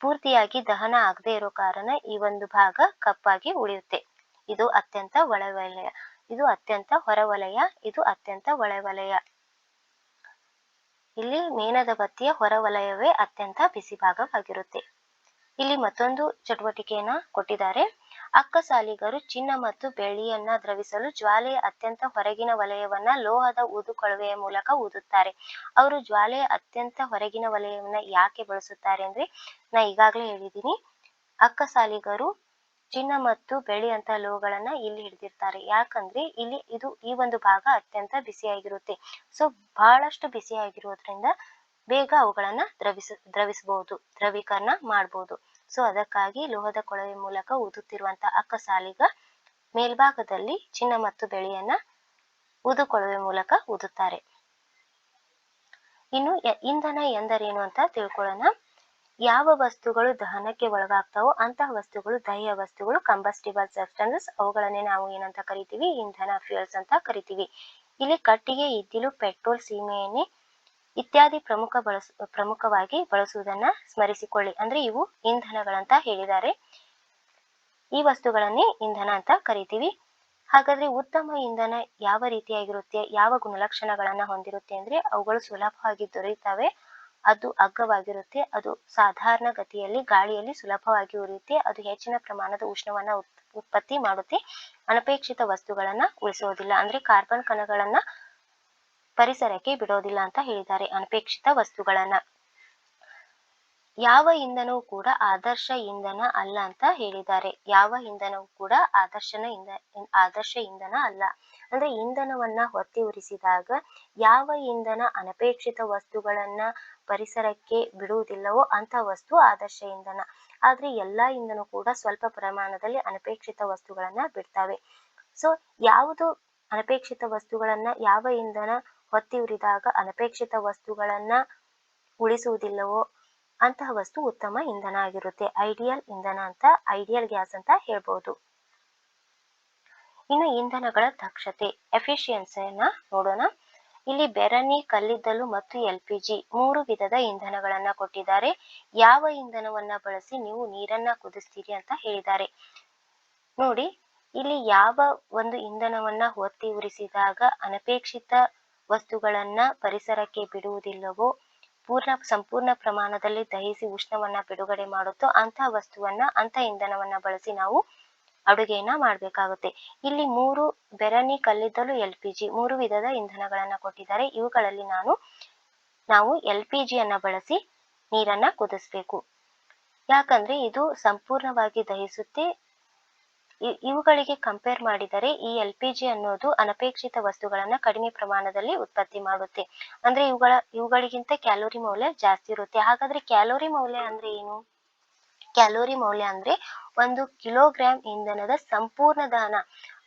Speaker 1: ಪೂರ್ತಿಯಾಗಿ ದಹನ ಆಗದೆ ಇರೋ ಕಾರಣ ಈ ಒಂದು ಭಾಗ ಕಪ್ಪಾಗಿ ಉಳಿಯುತ್ತೆ. ಇದು ಅತ್ಯಂತ ಒಳವಲಯ. ಇದು ಅತ್ಯಂತ ಹೊರವಲಯ. ಇದು ಅತ್ಯಂತ ಒಳವಲಯ. ಇಲ್ಲಿ ಮೇಣದ ಬತ್ತಿಯ ಹೊರವಲಯವೇ ಅತ್ಯಂತ ಬಿಸಿ ಭಾಗವಾಗಿರುತ್ತೆ ಇಲ್ಲಿ ಮತ್ತೊಂದು ಚಟುವಟಿಕೆಯನ್ನ ಕೊಟ್ಟಿದ್ದಾರೆ. ಅಕ್ಕಸಾಲಿಗರು ಚಿನ್ನ ಮತ್ತು ಬೆಳ್ಳಿಯನ್ನ ದ್ರವಿಸಲು ಜ್ವಾಲೆಯ ಅತ್ಯಂತ ಹೊರಗಿನ ವಲಯವನ್ನ ಲೋಹದ ಊದುಕೊಳವೆಯ ಮೂಲಕ ಊದುತ್ತಾರೆ. ಅವರು ಜ್ವಾಲೆಯ ಅತ್ಯಂತ ಹೊರಗಿನ ವಲಯವನ್ನ ಯಾಕೆ ಬಳಸುತ್ತಾರೆ ಅಂದ್ರೆ ನಾ ಈಗಾಗಲೇ ಹೇಳಿದ್ದೀನಿ. ಅಕ್ಕಸಾಲಿಗರು ಚಿನ್ನ ಮತ್ತು ಬೆಳ್ಳಿ ಅಂತ ಲೋಹಗಳನ್ನ ಇಲ್ಲಿ ಹಿಡಿದಿರ್ತಾರೆ. ಯಾಕಂದ್ರೆ ಇಲ್ಲಿ ಇದು ಈ ಒಂದು ಭಾಗ ಅತ್ಯಂತ ಬಿಸಿಯಾಗಿರುತ್ತೆ ಸೊ ಬಹಳಷ್ಟು ಬಿಸಿಯಾಗಿರೋದ್ರಿಂದ ಬೇಗ ಅವುಗಳನ್ನ ದ್ರವಿಸ ದ್ರವಿಸಬಹುದು ದ್ರವೀಕರಣ ಮಾಡಬಹುದು ಸೊ ಅದಕ್ಕಾಗಿ ಲೋಹದ ಕೊಳವೆ ಮೂಲಕ ಊದುತ್ತಿರುವಂತ ಅಕ್ಕಸಾಲಿಗ ಮೇಲ್ಭಾಗದಲ್ಲಿ ಚಿನ್ನ ಮತ್ತು ಬೆಳೆಯನ್ನ ಊದುಕೊಳವೆ ಮೂಲಕ ಊದುತ್ತಾರೆ. ಇನ್ನು ಇಂಧನ ಎಂದರೇನು ಅಂತ ತಿಳ್ಕೊಳ್ಳೋಣ. ಯಾವ ವಸ್ತುಗಳು ದಹನಕ್ಕೆ ಒಳಗಾಗ್ತಾವೋ ಅಂತಹ ವಸ್ತುಗಳು, ದಹ್ಯ ವಸ್ತುಗಳು ಕಂಬಸ್ಟಿಬಲ್ ಸಬ್ಸ್ಟೆನ್ಸಸ್ ಅವುಗಳನ್ನೇ ನಾವು ಏನಂತ ಕರಿತೀವಿ? ಇಂಧನ ಫ್ಯೂಲ್ಸ್ ಅಂತ ಕರಿತೀವಿ. ಇಲ್ಲಿ ಕಟ್ಟಿಗೆ, ಇದ್ದಿಲು ಪೆಟ್ರೋಲ್ ಸೀಮೆ, ಎಣ್ಣೆ ಇತ್ಯಾದಿ ಪ್ರಮುಖ ಬಳಸ, ಪ್ರಮುಖವಾಗಿ ಬಳಸುವುದನ್ನ ಸ್ಮರಿಸಿಕೊಳ್ಳಿ. ಅಂದ್ರೆ ಇವು ಇಂಧನಗಳಂತ ಹೇಳಿದ್ದಾರೆ. ಈ ವಸ್ತುಗಳನ್ನೇ ಇಂಧನ ಅಂತ ಕರಿತೀವಿ. ಹಾಗಾದ್ರೆ ಉತ್ತಮ ಇಂಧನ ಯಾವ ರೀತಿಯಾಗಿರುತ್ತೆ? ಯಾವ ಗುಣಲಕ್ಷಣಗಳನ್ನ ಹೊಂದಿರುತ್ತೆ? ಅಂದ್ರೆ ಅವುಗಳು ಸುಲಭವಾಗಿ ದೊರೆಯುತ್ತವೆ. ಅದು ಅಗ್ಗವಾಗಿರುತ್ತೆ, ಅದು ಸಾಧಾರಣ ಗತಿಯಲ್ಲಿ ಗಾಳಿಯಲ್ಲಿ ಸುಲಭವಾಗಿ ಉರಿಯುತ್ತೆ, ಅದು ಹೆಚ್ಚಿನ ಪ್ರಮಾಣದ ಉಷ್ಣವನ್ನ ಉತ್- ಉತ್ಪತ್ತಿ ಮಾಡುತ್ತೆ. ಅನಪೇಕ್ಷಿತ ವಸ್ತುಗಳನ್ನ ಉಳಿಸೋದಿಲ್ಲ, ಅಂದ್ರೆ ಕಾರ್ಬನ್ ಕಣಗಳನ್ನ ಪರಿಸರಕ್ಕೆ ಬಿಡೋದಿಲ್ಲ ಅಂತ ಹೇಳಿದ್ದಾರೆ ಅನಪೇಕ್ಷಿತ ವಸ್ತುಗಳನ್ನ. ಯಾವ ಇಂಧನವು ಕೂಡ ಆದರ್ಶ ಇಂಧನ ಅಲ್ಲ ಅಂತ ಹೇಳಿದ್ದಾರೆ. ಯಾವ ಇಂಧನವೂ ಕೂಡ ಆದರ್ಶನ ಇಂಧ, ಆದರ್ಶ ಇಂಧನ ಅಲ್ಲ. ಅಂದ್ರೆ ಇಂಧನವನ್ನ ಹೊತ್ತಿ ಉರಿಸಿದಾಗ ಯಾವ ಇಂಧನ ಅನಪೇಕ್ಷಿತ ವಸ್ತುಗಳನ್ನ ಪರಿಸರಕ್ಕೆ ಬಿಡುವುದಿಲ್ಲವೋ ಅಂತ ವಸ್ತು ಆದರ್ಶ ಇಂಧನ. ಆದ್ರೆ ಎಲ್ಲಾ ಇಂಧನ ಕೂಡ ಸ್ವಲ್ಪ ಪ್ರಮಾಣದಲ್ಲಿ ಅನಪೇಕ್ಷಿತ ವಸ್ತುಗಳನ್ನ ಬಿಡ್ತಾವೆ. ಸೊ ಯಾವುದು ಅನಪೇಕ್ಷಿತ ವಸ್ತುಗಳನ್ನ, ಯಾವ ಇಂಧನ ಹೊತ್ತಿ ಉರಿದಾಗ ಅನಪೇಕ್ಷಿತ ವಸ್ತುಗಳನ್ನ ಉಳಿಸುವುದಿಲ್ಲವೋ ಅಂತಹ ವಸ್ತು ಉತ್ತಮ ಇಂಧನ ಆಗಿರುತ್ತೆ. ಐಡಿಯಲ್ ಇಂಧನ ಅಂತ ಐಡಿಯಲ್ ಗ್ಯಾಸ್ ಅಂತ ಹೇಳ್ಬೋದು. ಇನ್ನು ಇಂಧನಗಳ ದಕ್ಷತೆ, ಎಫಿಷಿಯನ್ಸಿಯನ್ನ ನೋಡೋಣ. ಇಲ್ಲಿ ಬೆರನಿ ಕಲ್ಲಿದ್ದಲು ಮತ್ತು ಎಲ್ ಪಿ ಜಿ ಮೂರು ವಿಧದ ಇಂಧನಗಳನ್ನ ಕೊಟ್ಟಿದ್ದಾರೆ. ಯಾವ ಇಂಧನವನ್ನ ಬಳಸಿ ನೀವು ನೀರನ್ನ ಕುದಿಸ್ತೀರಿ ಅಂತ ಹೇಳಿದ್ದಾರೆ. ನೋಡಿ, ಇಲ್ಲಿ ಯಾವ ಒಂದು ಇಂಧನವನ್ನ ಹೊತ್ತಿ ಉರಿಸಿದಾಗ ಅನಪೇಕ್ಷಿತ ವಸ್ತುಗಳನ್ನ ಪರಿಸರಕ್ಕೆ ಬಿಡುವುದಿಲ್ಲವೋ, ಪೂರ್ಣ, ಸಂಪೂರ್ಣ ಪ್ರಮಾಣದಲ್ಲಿ ದಹಿಸಿ ಉಷ್ಣವನ್ನ ಬಿಡುಗಡೆ ಮಾಡುತ್ತೋ ಅಂತ ವಸ್ತುವನ್ನ ಅಂತ ಇಂಧನವನ್ನ ಬಳಸಿ ನಾವು ಅಡುಗೆಯನ್ನ ಮಾಡ್ಬೇಕಾಗುತ್ತೆ. ಇಲ್ಲಿ ಮೂರು ಬೆರಣಿ ಕಲ್ಲಿದ್ದಲು ಎಲ್ ಪಿ ಜಿ, ಮೂರು ವಿಧದ ಇಂಧನಗಳನ್ನ ಕೊಟ್ಟಿದ್ದಾರೆ. ಇವುಗಳಲ್ಲಿ ನಾನು, ನಾವು ಎಲ್ ಪಿ ಜಿಯನ್ನ ಬಳಸಿ ನೀರನ್ನ ಕುದಿಸ್ಬೇಕು. ಯಾಕಂದ್ರೆ ಇದು ಸಂಪೂರ್ಣವಾಗಿ ದಹಿಸುತ್ತೆ. ಇವುಗಳಿಗೆ ಕಂಪೇರ್ ಮಾಡಿದರೆ ಈ ಎಲ್ ಪಿ ಜಿ ಅನ್ನೋದು ಅನಪೇಕ್ಷಿತ ವಸ್ತುಗಳನ್ನ ಕಡಿಮೆ ಪ್ರಮಾಣದಲ್ಲಿ ಉತ್ಪತ್ತಿ ಮಾಡುತ್ತೆ. ಅಂದ್ರೆ ಇವುಗಳ, ಇವುಗಳಿಗಿಂತ ಕ್ಯಾಲೋರಿ ಮೌಲ್ಯ ಜಾಸ್ತಿ ಇರುತ್ತೆ. ಹಾಗಾದ್ರೆ ಕ್ಯಾಲೋರಿ ಮೌಲ್ಯ ಅಂದ್ರೆ ಏನು? ಕ್ಯಾಲೋರಿ ಮೌಲ್ಯ ಅಂದ್ರೆ ಒಂದು ಕಿಲೋಗ್ರಾಂ ಇಂಧನದ ಸಂಪೂರ್ಣ ದಹನ.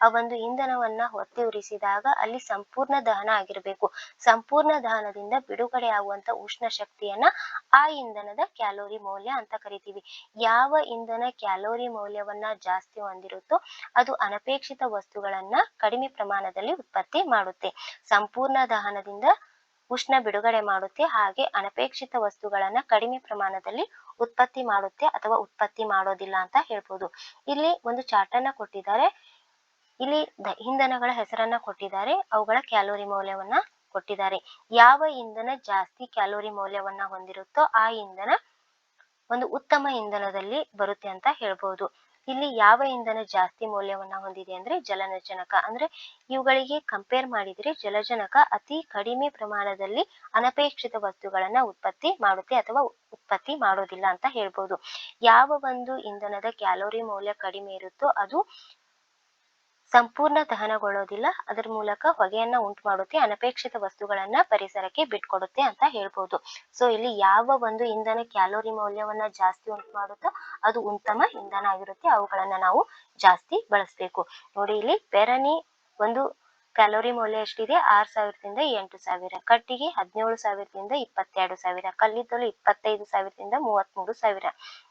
Speaker 1: ಆ ಒಂದು ಇಂಧನವನ್ನ ಹೊತ್ತಿ ಉರಿಸಿದಾಗ ಅಲ್ಲಿ ಸಂಪೂರ್ಣ ದಹನ ಆಗಿರಬೇಕು. ಸಂಪೂರ್ಣ ದಹನದಿಂದ ಬಿಡುಗಡೆ ಆಗುವಂತ ಉಷ್ಣ ಶಕ್ತಿಯನ್ನ ಆ ಇಂಧನದ ಕ್ಯಾಲೋರಿ ಮೌಲ್ಯ ಅಂತ ಕರಿತೀವಿ. ಯಾವ ಇಂಧನ ಕ್ಯಾಲೋರಿ ಮೌಲ್ಯವನ್ನ ಜಾಸ್ತಿ ಹೊಂದಿರುತ್ತೋ ಅದು ಅನಪೇಕ್ಷಿತ ವಸ್ತುಗಳನ್ನ ಕಡಿಮೆ ಪ್ರಮಾಣದಲ್ಲಿ ಉತ್ಪತ್ತಿ ಮಾಡುತ್ತೆ. ಸಂಪೂರ್ಣ ದಹನದಿಂದ ಉಷ್ಣ ಬಿಡುಗಡೆ ಮಾಡುತ್ತೆ. ಹಾಗೆ ಅನಪೇಕ್ಷಿತ ವಸ್ತುಗಳನ್ನ ಕಡಿಮೆ ಪ್ರಮಾಣದಲ್ಲಿ ಉತ್ಪತ್ತಿ ಮಾಡುತ್ತೆ ಅಥವಾ ಉತ್ಪತ್ತಿ ಮಾಡೋದಿಲ್ಲ ಅಂತ ಹೇಳ್ಬೋದು. ಇಲ್ಲಿ ಒಂದು ಚಾರ್ಟ್ ಅನ್ನ ಕೊಟ್ಟಿದ್ದಾರೆ. ಇಲ್ಲಿ ಇಂಧನಗಳ ಹೆಸರನ್ನ ಕೊಟ್ಟಿದ್ದಾರೆ. ಅವುಗಳ ಕ್ಯಾಲೋರಿ ಮೌಲ್ಯವನ್ನ ಕೊಟ್ಟಿದ್ದಾರೆ. ಯಾವ ಇಂಧನ ಜಾಸ್ತಿ ಕ್ಯಾಲೋರಿ ಮೌಲ್ಯವನ್ನ ಹೊಂದಿರುತ್ತೋ ಆ ಇಂಧನ ಒಂದು ಉತ್ತಮ ಇಂಧನದಲ್ಲಿ ಬರುತ್ತೆ ಅಂತ ಹೇಳ್ಬೋದು. ಇಲ್ಲಿ ಯಾವ ಇಂಧನ ಜಾಸ್ತಿ ಮೌಲ್ಯವನ್ನ ಹೊಂದಿದೆ ಅಂದ್ರೆ ಜಲನಜನಕ ಅಂದ್ರೆ ಇವುಗಳಿಗೆ ಕಂಪೇರ್ ಮಾಡಿದ್ರೆ ಜಲಜನಕ ಅತಿ ಕಡಿಮೆ ಪ್ರಮಾಣದಲ್ಲಿ ಅನಪೇಕ್ಷಿತ ವಸ್ತುಗಳನ್ನ ಉತ್ಪತ್ತಿ ಮಾಡುತ್ತೆ ಅಥವಾ ಉತ್ಪತ್ತಿ ಮಾಡೋದಿಲ್ಲ ಅಂತ ಹೇಳ್ಬೋದು. ಯಾವ ಒಂದು ಇಂಧನದ ಕ್ಯಾಲೋರಿ ಮೌಲ್ಯ ಕಡಿಮೆ ಇರುತ್ತೋ ಅದು ಸಂಪೂರ್ಣ ದಹನಗೊಳ್ಳೋದಿಲ್ಲ. ಅದರ ಮೂಲಕ ಹೊಗೆಯನ್ನ ಉಂಟು ಮಾಡುತ್ತೆ ಅನಪೇಕ್ಷಿತ ವಸ್ತುಗಳನ್ನ ಪರಿಸರಕ್ಕೆ ಬಿಟ್ಕೊಡುತ್ತೆ ಅಂತ ಹೇಳ್ಬೋದು. ಸೊ, ಇಲ್ಲಿ ಯಾವ ಒಂದು ಇಂಧನ ಕ್ಯಾಲೋರಿ ಮೌಲ್ಯವನ್ನ ಜಾಸ್ತಿ ಉಂಟು ಮಾಡುತ್ತೋ ಅದು ಉತ್ತಮ ಇಂಧನ ಆಗಿರುತ್ತೆ. ಅವುಗಳನ್ನ ನಾವು ಜಾಸ್ತಿ ಬಳಸಬೇಕು. ನೋಡಿ, ಇಲ್ಲಿ ಪೆರನಿ ಒಂದು ಕ್ಯಾಲೋರಿ ಮೌಲ್ಯ ಎಷ್ಟಿದೆ? ಆರ್ ಸಾವಿರದಿಂದ ಎಂಟು ಸಾವಿರ. ಕಟ್ಟಿಗೆ ಹದಿನೇಳು ಸಾವಿರದಿಂದ ಇಪ್ಪತ್ತೆರಡು ಸಾವಿರ. ಕಲ್ಲಿದ್ದಲು ಇಪ್ಪತ್ತೈದು ಸಾವಿರದಿಂದ ಮೂವತ್ಮೂರು ಸಾವಿರ.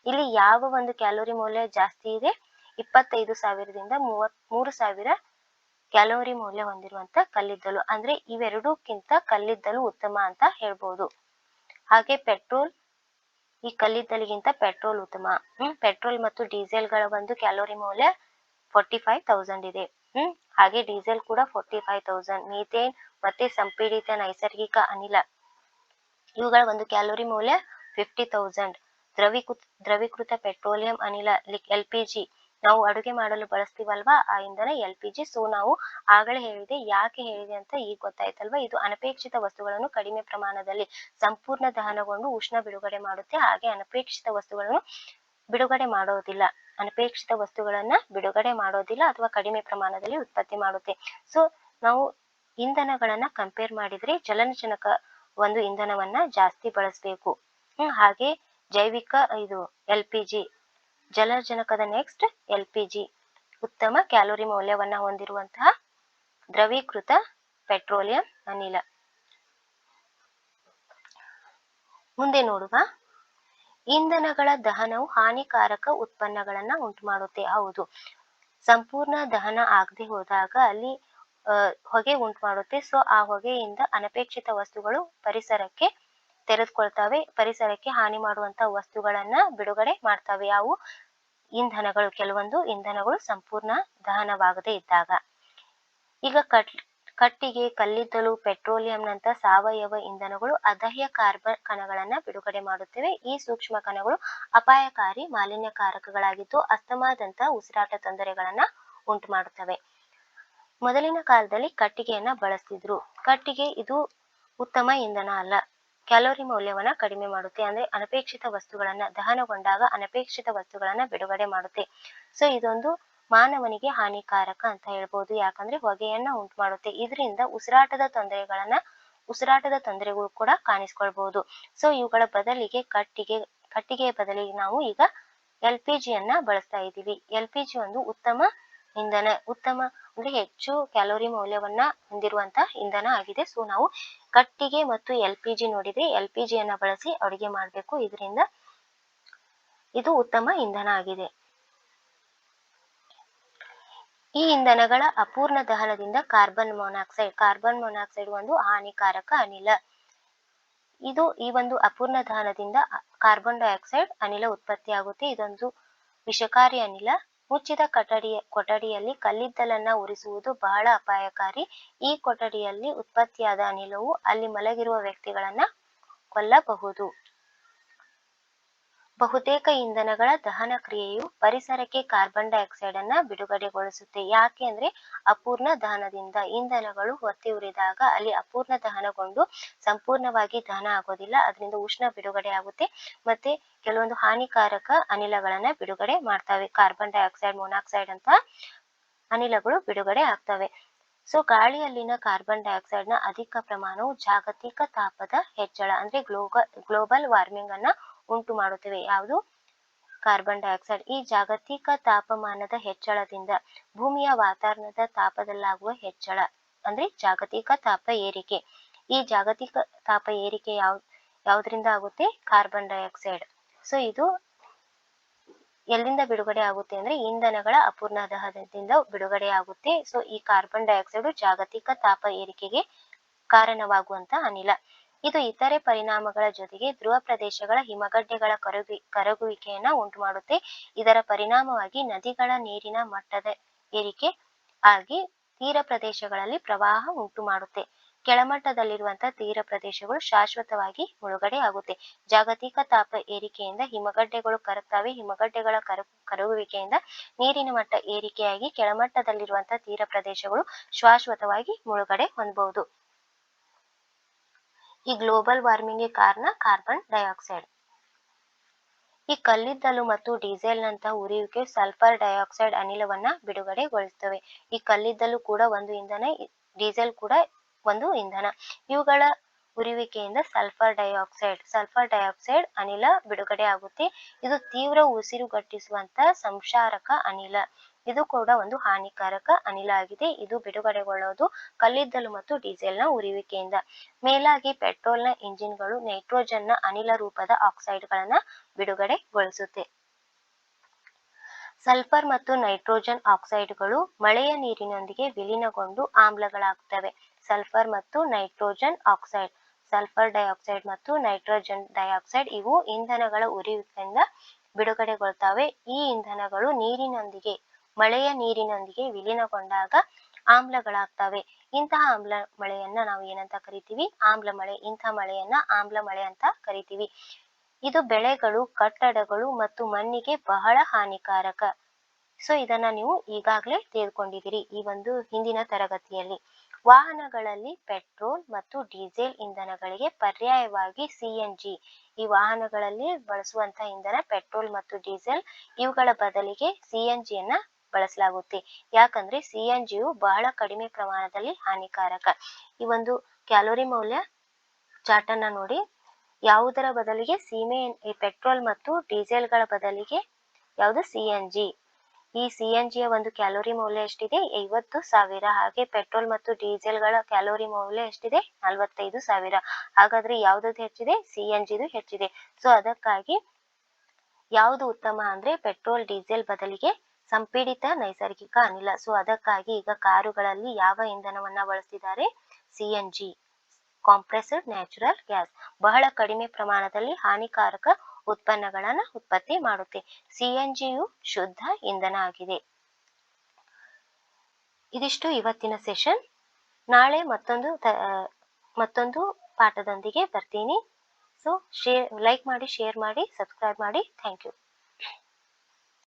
Speaker 1: ಇಲ್ಲಿ ಯಾವ ಒಂದು ಕ್ಯಾಲೋರಿ ಮೌಲ್ಯ ಜಾಸ್ತಿ ಇದೆ? ಇಪ್ಪತ್ತೈದು ಸಾವಿರದಿಂದ ಮೂವತ್, ಮೂರು ಸಾವಿರ ಕ್ಯಾಲೋರಿ ಮೌಲ್ಯ ಹೊಂದಿರುವಂತ ಕಲ್ಲಿದ್ದಲು. ಅಂದ್ರೆ ಇವೆರಡಕ್ಕಿಂತ ಕಲ್ಲಿದ್ದಲು ಉತ್ತಮ ಅಂತ ಹೇಳ್ಬೋದು. ಹಾಗೆ ಪೆಟ್ರೋಲ್, ಈ ಕಲ್ಲಿದ್ದಲಿಗಿಂತ ಪೆಟ್ರೋಲ್ ಉತ್ತಮ. ಹ್ಮ್, ಪೆಟ್ರೋಲ್ ಮತ್ತು ಡೀಸೆಲ್ಗಳ ಒಂದು ಕ್ಯಾಲೋರಿ ಮೌಲ್ಯ ಫೋರ್ಟಿ ಫೈವ್ ತೌಸಂಡ್ ಇದೆ. ಹ್ಮ್, ಹಾಗೆ ಡೀಸೆಲ್ ಕೂಡ ಫೋರ್ಟಿ ಫೈವ್ ತೌಸಂಡ್ ಮೀಥೇನ್ ಮತ್ತೆ ಸಂಪೀಡಿತ ನೈಸರ್ಗಿಕ ಅನಿಲ, ಇವುಗಳ ಒಂದು ಕ್ಯಾಲೋರಿ ಮೌಲ್ಯ ಫಿಫ್ಟಿ ತೌಸಂಡ್ ದ್ರವೀಕೃತ ದ್ರವೀಕೃತ ಪೆಟ್ರೋಲಿಯಂ ಅನಿಲ ಎಲ್ ಪಿ ಜಿ ನಾವು ಅಡುಗೆ ಮಾಡಲು ಬಳಸ್ತೀವಲ್ವಾ? ಆ ಇಂಧನ ಎಲ್ ಪಿ ಜಿ, ಸೊ ನಾವು ಆಗಲೇ ಹೇಳಿದೆ, ಯಾಕೆ ಹೇಳಿದೆ ಅಂತ ಈಗ ಗೊತ್ತಾಯ್ತಲ್ವಾ? ಇದು ಅನಪೇಕ್ಷಿತ ವಸ್ತುಗಳನ್ನು ಕಡಿಮೆ ಪ್ರಮಾಣದಲ್ಲಿ ಸಂಪೂರ್ಣ ದಹನಗೊಂಡು ಉಷ್ಣ ಬಿಡುಗಡೆ ಮಾಡುತ್ತೆ. ಹಾಗೆ ಅನಪೇಕ್ಷಿತ ವಸ್ತುಗಳನ್ನು ಬಿಡುಗಡೆ ಮಾಡೋದಿಲ್ಲ. ಅನಪೇಕ್ಷಿತ ವಸ್ತುಗಳನ್ನ ಬಿಡುಗಡೆ ಮಾಡೋದಿಲ್ಲ ಅಥವಾ ಕಡಿಮೆ ಪ್ರಮಾಣದಲ್ಲಿ ಉತ್ಪತ್ತಿ ಮಾಡುತ್ತೆ. ಸೊ ನಾವು ಇಂಧನಗಳನ್ನ ಕಂಪೇರ್ ಮಾಡಿದ್ರೆ ಜಲನಜನಕ ಒಂದು ಇಂಧನವನ್ನ ಜಾಸ್ತಿ ಬಳಸಬೇಕು. ಹ್ಮ್, ಹಾಗೆ ಜೈವಿಕ ಇದು ಎಲ್ ಪಿ ಜಿ ಜಲಜನಕದ ನೆಕ್ಸ್ಟ್ ಎಲ್ ಪಿ ಜಿ ಉತ್ತಮ ಕ್ಯಾಲೋರಿ ಮೌಲ್ಯವನ್ನ ಹೊಂದಿರುವಂತಹ ದ್ರವೀಕೃತ ಪೆಟ್ರೋಲಿಯಂ ಅನಿಲ. ಮುಂದೆ ನೋಡುವ. ಇಂಧನಗಳ ದಹನವು ಹಾನಿಕಾರಕ ಉತ್ಪನ್ನಗಳನ್ನ ಉಂಟು ಮಾಡುತ್ತೆ ಹೌದು. ಸಂಪೂರ್ಣ ದಹನ ಆಗದೆ ಹೋದಾಗ ಅಲ್ಲಿ ಹೊಗೆ ಉಂಟು ಮಾಡುತ್ತೆ ಸೊ ಆ ಹೊಗೆಯಿಂದ ಅನಪೇಕ್ಷಿತ ವಸ್ತುಗಳು ಪರಿಸರಕ್ಕೆ ತೆರೆದುಕೊಳ್ತವೆ. ಪರಿಸರಕ್ಕೆ ಹಾನಿ ಮಾಡುವಂತ ವಸ್ತುಗಳನ್ನ ಬಿಡುಗಡೆ ಮಾಡ್ತವೆ. ಅವು ಇಂಧನಗಳು, ಕೆಲವೊಂದು ಇಂಧನಗಳು ಸಂಪೂರ್ಣ ದಹನವಾಗದೆ ಇದ್ದಾಗ. ಈಗ ಕಟ್, ಕಟ್ಟಿಗೆ, ಕಲ್ಲಿದ್ದಲು ಪೆಟ್ರೋಲಿಯಂನಂತ ಸಾವಯವ ಇಂಧನಗಳು ಅದಹ್ಯ ಕಾರ್ಬನ್ ಕಣಗಳನ್ನ ಬಿಡುಗಡೆ ಮಾಡುತ್ತವೆ. ಈ ಸೂಕ್ಷ್ಮ ಕಣಗಳು ಅಪಾಯಕಾರಿ, ಮಾಲಿನ್ಯಕಾರಕಗಳಾಗಿದ್ದು ಅಸ್ತಮಾದಂತ ಉಸಿರಾಟ ತೊಂದರೆಗಳನ್ನ ಉಂಟು ಮಾಡುತ್ತವೆ ಮೊದಲಿನ ಕಾಲದಲ್ಲಿ ಕಟ್ಟಿಗೆಯನ್ನ ಬಳಸ್ತಿದ್ರು. ಕಟ್ಟಿಗೆ ಇದು ಉತ್ತಮ ಇಂಧನ ಅಲ್ಲ. ಕ್ಯಾಲೋರಿ ಮೌಲ್ಯವನ್ನ ಕಡಿಮೆ ಮಾಡುತ್ತೆ. ಅಂದ್ರೆ ಅನಪೇಕ್ಷಿತ ವಸ್ತುಗಳನ್ನ, ದಹನಗೊಂಡಾಗ ಅನಪೇಕ್ಷಿತ ವಸ್ತುಗಳನ್ನ ಬಿಡುಗಡೆ ಮಾಡುತ್ತೆ. ಸೊ ಇದೊಂದು ಮಾನವನಿಗೆ ಹಾನಿಕಾರಕ ಅಂತ ಹೇಳ್ಬೋದು. ಯಾಕಂದ್ರೆ ಹೊಗೆಯನ್ನ ಉಂಟು ಮಾಡುತ್ತೆ ಇದರಿಂದ ಉಸಿರಾಟದ ತೊಂದರೆಗಳನ್ನ, ಉಸಿರಾಟದ ತೊಂದರೆಗಳು ಕೂಡ ಕಾಣಿಸ್ಕೊಳ್ಬಹುದು ಸೊ ಇವುಗಳ ಬದಲಿಗೆ ಕಟ್ಟಿಗೆ, ಕಟ್ಟಿಗೆಯ ಬದಲಿಗೆ ನಾವು ಈಗ ಎಲ್ ಪಿ ಜಿಯನ್ನ ಬಳಸ್ತಾ ಇದ್ದೀವಿ. ಎಲ್ ಪಿ ಜಿ ಒಂದು ಉತ್ತಮ ಇಂಧನ, ಉತ್ತಮ ಅಂದ್ರೆ ಹೆಚ್ಚು ಕ್ಯಾಲೋರಿ ಮೌಲ್ಯವನ್ನ ಹೊಂದಿರುವಂತ ಇಂಧನ ಆಗಿದೆ. ಸೊ ನಾವು ಕಟ್ಟಿಗೆ ಮತ್ತು ಎಲ್ ಪಿ ಜಿ ನೋಡಿದ್ರೆ ಎಲ್ ಪಿ ಜಿಯನ್ನ ಬಳಸಿ ಅಡುಗೆ ಮಾಡಬೇಕು. ಇದರಿಂದ ಇದು ಉತ್ತಮ ಇಂಧನ ಆಗಿದೆ. ಈ ಇಂಧನಗಳ ಅಪೂರ್ಣ ದಹನದಿಂದ ಕಾರ್ಬನ್ ಮೊನಾಕ್ಸೈಡ್ ಕಾರ್ಬನ್ ಮೊನಾಕ್ಸೈಡ್ ಒಂದು ಹಾನಿಕಾರಕ ಅನಿಲ. ಇದು ಈ ಒಂದು ಅಪೂರ್ಣ ದಹನದಿಂದ ಕಾರ್ಬನ್ ಡೈಆಕ್ಸೈಡ್ ಅನಿಲ ಉತ್ಪತ್ತಿಯಾಗುತ್ತೆ. ಇದೊಂದು ವಿಷಕಾರಿ ಅನಿಲ. ಮುಚ್ಚಿದ ಕೊಠಡಿಯ ಕೊಠಡಿಯಲ್ಲಿ ಕಲ್ಲಿದ್ದಲನ್ನ ಉರಿಸುವುದು ಬಹಳ ಅಪಾಯಕಾರಿ. ಈ ಕೊಠಡಿಯಲ್ಲಿ ಉತ್ಪತ್ತಿಯಾದ ಅನಿಲವು ಅಲ್ಲಿ ಮಲಗಿರುವ ವ್ಯಕ್ತಿಗಳನ್ನ ಕೊಲ್ಲಬಹುದು. ಬಹುತೇಕ ಇಂಧನಗಳ ದಹನ ಕ್ರಿಯೆಯು ಪರಿಸರಕ್ಕೆ ಕಾರ್ಬನ್ ಡೈಆಕ್ಸೈಡ್ ಅನ್ನ ಬಿಡುಗಡೆಗೊಳಿಸುತ್ತೆ. ಯಾಕೆ ಅಂದ್ರೆ ಅಪೂರ್ಣ ದಹನದಿಂದ ಇಂಧನಗಳು ಹೊತ್ತಿ ಉರಿದಾಗ ಅಲ್ಲಿ ಅಪೂರ್ಣ ದಹನಗೊಂಡು ಸಂಪೂರ್ಣವಾಗಿ ದಹನ ಆಗೋದಿಲ್ಲ. ಅದರಿಂದ ಉಷ್ಣ ಬಿಡುಗಡೆ ಆಗುತ್ತೆ ಮತ್ತೆ ಕೆಲವೊಂದು ಹಾನಿಕಾರಕ ಅನಿಲಗಳನ್ನ ಬಿಡುಗಡೆ ಮಾಡ್ತವೆ. ಕಾರ್ಬನ್ ಡೈಆಕ್ಸೈಡ್, ಮೊನಾಕ್ಸೈಡ್ ಅಂತ ಅನಿಲಗಳು ಬಿಡುಗಡೆ ಆಗ್ತವೆ. ಸೊ, ಗಾಳಿಯಲ್ಲಿನ ಕಾರ್ಬನ್ ಡೈಆಕ್ಸೈಡ್ನ ಅಧಿಕ ಪ್ರಮಾಣವು ಜಾಗತಿಕ ತಾಪದ ಹೆಚ್ಚಳ ಅಂದ್ರೆ ಗ್ಲೋಬಲ್ ಗ್ಲೋಬಲ್ ವಾರ್ಮಿಂಗ್ ಅನ್ನ ಉಂಟು ಮಾಡುತ್ತವೆ ಯಾವುದು? ಕಾರ್ಬನ್ ಡೈಆಕ್ಸೈಡ್ ಈ ಜಾಗತಿಕ ತಾಪಮಾನದ ಹೆಚ್ಚಳದಿಂದ ಭೂಮಿಯ ವಾತಾವರಣದ ತಾಪದಲ್ಲಾಗುವ ಹೆಚ್ಚಳ, ಅಂದ್ರೆ ಜಾಗತಿಕ ತಾಪ ಏರಿಕೆ. ಈ ಜಾಗತಿಕ ತಾಪ ಏರಿಕೆ ಯಾವ, ಯಾವ್ದ್ರಿಂದ ಆಗುತ್ತೆ? ಕಾರ್ಬನ್ ಡೈಆಕ್ಸೈಡ್ ಸೊ ಇದು ಎಲ್ಲಿಂದ ಬಿಡುಗಡೆ ಆಗುತ್ತೆ ಅಂದ್ರೆ ಇಂಧನಗಳ ಅಪೂರ್ಣ ದಹದಿಂದ ಬಿಡುಗಡೆ ಆಗುತ್ತೆ. ಸೊ ಈ ಕಾರ್ಬನ್ ಡೈಆಕ್ಸೈಡ್ ಜಾಗತಿಕ ತಾಪ ಏರಿಕೆಗೆ ಕಾರಣವಾಗುವಂತ ಅನಿಲ. ಇದು ಇತರೆ ಪರಿಣಾಮಗಳ ಜೊತೆಗೆ ಧ್ರುವ ಪ್ರದೇಶಗಳ ಹಿಮಗಡ್ಡೆಗಳ ಕರಗಿ, ಕರಗುವಿಕೆಯನ್ನ ಉಂಟು ಮಾಡುತ್ತೆ ಇದರ ಪರಿಣಾಮವಾಗಿ ನದಿಗಳ ನೀರಿನ ಮಟ್ಟದ ಏರಿಕೆ ಆಗಿ ತೀರ ಪ್ರದೇಶಗಳಲ್ಲಿ ಪ್ರವಾಹ ಉಂಟು ಮಾಡುತ್ತೆ ಕೆಳಮಟ್ಟದಲ್ಲಿರುವಂತಹ ತೀರ ಪ್ರದೇಶಗಳು ಶಾಶ್ವತವಾಗಿ ಮುಳುಗಡೆ ಆಗುತ್ತೆ. ಜಾಗತಿಕ ತಾಪ ಏರಿಕೆಯಿಂದ ಹಿಮಗಡ್ಡೆಗಳು ಕರಗ್ತವೆ. ಹಿಮಗಡ್ಡೆಗಳ ಕರ, ಕರಗುವಿಕೆಯಿಂದ ನೀರಿನ ಮಟ್ಟ ಏರಿಕೆಯಾಗಿ ಕೆಳಮಟ್ಟದಲ್ಲಿರುವಂತಹ ತೀರ ಪ್ರದೇಶಗಳು ಶಾಶ್ವತವಾಗಿ ಮುಳುಗಡೆ ಹೊಂದಬಹುದು ಈ ಗ್ಲೋಬಲ್ ವಾರ್ಮಿಂಗ್ಗೆ ಕಾರಣ ಕಾರ್ಬನ್ ಡೈಆಕ್ಸೈಡ್ ಈ ಕಲ್ಲಿದ್ದಲು ಮತ್ತು ಡೀಸೆಲ್ ನಂತಹ ಉರಿಯುವಿಕೆ ಸಲ್ಫರ್ ಡೈಆಕ್ಸೈಡ್ ಅನಿಲವನ್ನ ಬಿಡುಗಡೆಗೊಳಿಸುತ್ತವೆ. ಈ ಕಲ್ಲಿದ್ದಲು ಕೂಡ ಒಂದು ಇಂಧನ ಡೀಸೆಲ್ ಕೂಡ ಒಂದು ಇಂಧನ. ಇವುಗಳ ಉರಿಯುವಿಕೆಯಿಂದ ಸಲ್ಫರ್ ಡೈಆಕ್ಸೈಡ್ ಸಲ್ಫರ್ ಡೈಆಕ್ಸೈಡ್ ಅನಿಲ ಬಿಡುಗಡೆ ಆಗುತ್ತೆ. ಇದು ತೀವ್ರ ಉಸಿರುಗಟ್ಟಿಸುವಂತ ಸಂಕ್ಷಾರಕ ಅನಿಲ. ಇದು ಕೂಡ ಒಂದು ಹಾನಿಕಾರಕ ಅನಿಲ ಆಗಿದೆ. ಇದು ಬಿಡುಗಡೆಗೊಳ್ಳೋದು ಕಲ್ಲಿದ್ದಲು ಮತ್ತು ಡೀಸೆಲ್ನ ಉರಿಯುವಿಕೆಯಿಂದ ಮೇಲಾಗಿ ಪೆಟ್ರೋಲ್ನ ಇಂಜಿನ್ಗಳು ನೈಟ್ರೋಜನ್ನ ಅನಿಲ ರೂಪದ ಆಕ್ಸೈಡ್ಗಳನ್ನ ಬಿಡುಗಡೆಗೊಳಿಸುತ್ತೆ. ಸಲ್ಫರ್ ಮತ್ತು ನೈಟ್ರೋಜನ್ ಆಕ್ಸೈಡ್ಗಳು ಮಳೆಯ ನೀರಿನೊಂದಿಗೆ ವಿಲೀನಗೊಂಡು ಆಮ್ಲಗಳಾಗುತ್ತವೆ ಸಲ್ಫರ್ ಮತ್ತು ನೈಟ್ರೋಜನ್ ಆಕ್ಸೈಡ್, ಸಲ್ಫರ್ ಡೈಆಕ್ಸೈಡ್ ಮತ್ತು ನೈಟ್ರೋಜನ್ ಡೈಆಕ್ಸೈಡ್ ಇವು ಇಂಧನಗಳ ಉರಿಯುವಿಕೆಯಿಂದ ಬಿಡುಗಡೆಗೊಳ್ತವೆ. ಈ ಇಂಧನಗಳು ನೀರಿನೊಂದಿಗೆ ಮಳೆಯ ನೀರಿನೊಂದಿಗೆ ವಿಲೀನಗೊಂಡಾಗ ಆಮ್ಲಗಳಾಗ್ತವೆ. ಇಂತಹ ಆಮ್ಲ ಮಳೆಯನ್ನ ನಾವು ಏನಂತ ಕರಿತೀವಿ? ಆಮ್ಲ ಮಳೆ. ಇಂತಹ ಮಳೆಯನ್ನ ಆಮ್ಲ ಮಳೆ ಅಂತ ಕರಿತೀವಿ. ಇದು ಬೆಳೆಗಳು, ಕಟ್ಟಡಗಳು ಮತ್ತು ಮಣ್ಣಿಗೆ ಬಹಳ ಹಾನಿಕಾರಕ. ಸೊ, ಇದನ್ನ ನೀವು ಈಗಾಗಲೇ ತಿಳ್ಕೊಂಡಿದ್ದೀರಿ ಈ ಒಂದು ಹಿಂದಿನ ತರಗತಿಯಲ್ಲಿ. ವಾಹನಗಳಲ್ಲಿ ಪೆಟ್ರೋಲ್ ಮತ್ತು ಡೀಸೆಲ್ ಇಂಧನಗಳಿಗೆ ಪರ್ಯಾಯವಾಗಿ ಸಿಎನ್ಜಿ ಈ ವಾಹನಗಳಲ್ಲಿ ಬಳಸುವಂತಹ ಇಂಧನ ಪೆಟ್ರೋಲ್ ಮತ್ತು ಡೀಸೆಲ್ ಇವುಗಳ ಬದಲಿಗೆ ಸಿಎನ್ಜಿಯನ್ನ ಬಳಸಲಾಗುತ್ತೆ. ಯಾಕಂದ್ರೆ ಸಿಎನ್ಜಿಯು ಬಹಳ ಕಡಿಮೆ ಪ್ರಮಾಣದಲ್ಲಿ ಹಾನಿಕಾರಕ. ಈ ಒಂದು ಕ್ಯಾಲೋರಿ ಮೌಲ್ಯ ಚಾರ್ಟ್ ಅನ್ನ ನೋಡಿ. ಯಾವುದರ ಬದಲಿಗೆ ಸೀಮೆ ಪೆಟ್ರೋಲ್ ಮತ್ತು ಡೀಸೆಲ್ಗಳ ಬದಲಿಗೆ ಯಾವುದು ಸಿಎನ್ಜಿ ಈ ಸಿಎನ್ಜಿಯ ಒಂದು ಕ್ಯಾಲೋರಿ ಮೌಲ್ಯ ಎಷ್ಟಿದೆ? ಐವತ್ತು ಸಾವಿರ. ಹಾಗೆ ಪೆಟ್ರೋಲ್ ಮತ್ತು ಡೀಸೆಲ್ಗಳ ಕ್ಯಾಲೋರಿ ಮೌಲ್ಯ ಎಷ್ಟಿದೆ? ನಲವತ್ತೈದು ಸಾವಿರ. ಹಾಗಾದ್ರೆ ಯಾವ್ದದ್ದು ಹೆಚ್ಚಿದೆ? ಸಿಎನ್ಜಿದು ಹೆಚ್ಚಿದೆ. ಸೊ ಅದಕ್ಕಾಗಿ ಯಾವುದು ಉತ್ತಮ ಅಂದ್ರೆ ಪೆಟ್ರೋಲ್, ಡೀಸೆಲ್ ಬದಲಿಗೆ ಸಂಪೀಡಿತ, ನೈಸರ್ಗಿಕ, ಅನಿಲ. ಸೊ ಅದಕ್ಕಾಗಿ ಈಗ ಕಾರುಗಳಲ್ಲಿ ಯಾವ ಇಂಧನವನ್ನ ಬಳಸ್ತಿದ್ದಾರೆ? ಜಿ ಕಾಂಪ್ರೆಸ್ಡ್ ನ್ಯಾಚುರಲ್ ಗ್ಯಾಸ್ ಬಹಳ ಕಡಿಮೆ ಪ್ರಮಾಣದಲ್ಲಿ ಹಾನಿಕಾರಕ ಉತ್ಪನ್ನಗಳನ್ನ ಉತ್ಪತ್ತಿ ಮಾಡುತ್ತೆ. ಸಿ ಎನ್ ಜಿಯು ಶುದ್ಧ ಇಂಧನ ಆಗಿದೆ. ಇದಿಷ್ಟು ಇವತ್ತಿನ ಸೆಷನ್ ನಾಳೆ ಮತ್ತೊಂದು ಮತ್ತೊಂದು ಪಾಠದೊಂದಿಗೆ ಬರ್ತೀನಿ. ಸೊ ಶೇರ್ ಲೈಕ್ ಮಾಡಿ ಶೇರ್ ಮಾಡಿ ಸಬ್ಸ್ಕ್ರೈಬ್ ಮಾಡಿ. Thank you